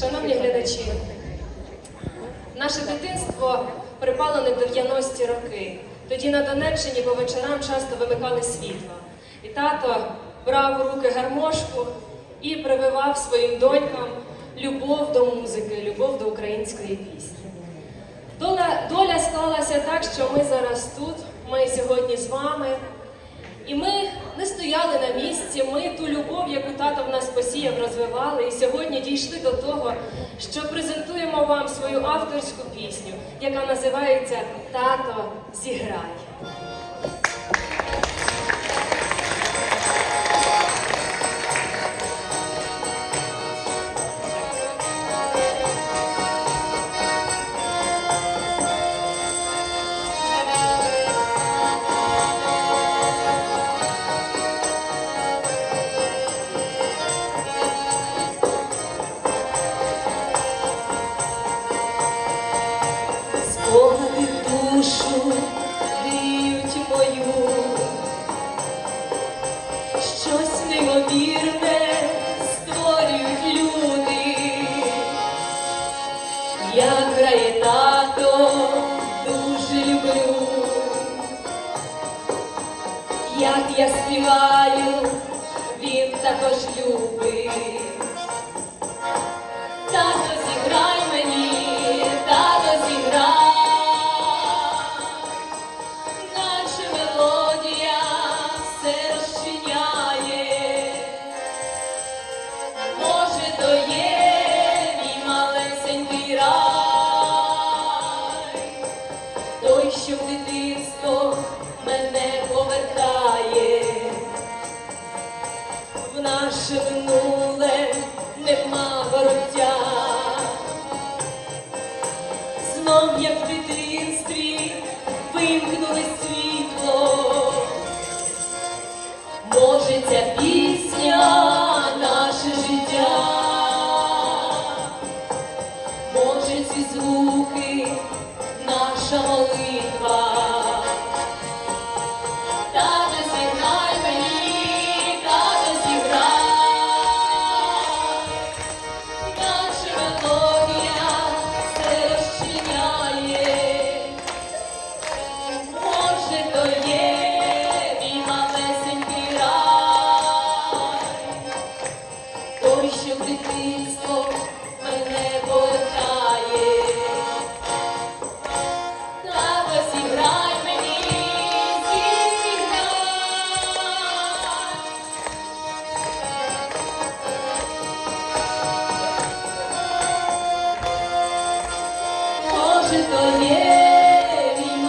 Шановні глядачі, наше дитинство припало в 90-ті роки. Тоді на Донеччині по вечорам часто вимикали світло. І тато брав у руки гармошку і прививав своїм донькам любов до музики, любов до української пісні. Доля, доля склалася так, що ми зараз тут, ми сьогодні з вами. І ми не стояли на місці, ми ту любов, яку тато в нас посіяв, розвивали, і сьогодні дійшли до того, що презентуємо вам свою авторську пісню, яка називається Тато зіграй. Щось неймовірне створюють люди, як грає тато, дуже люблю, як я співаю, він також любить. Минуле нема вороття. Знов як в дитинстві вимкнули світло. Може, ця пісня наше життя, може, ці звуки наша молитва. Може, то є мій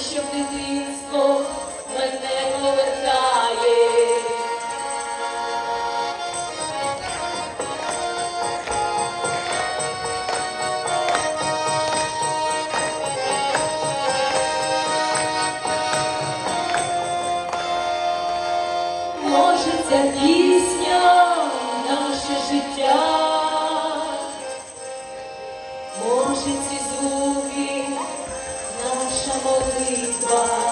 що дитинство мене повертає. Bye.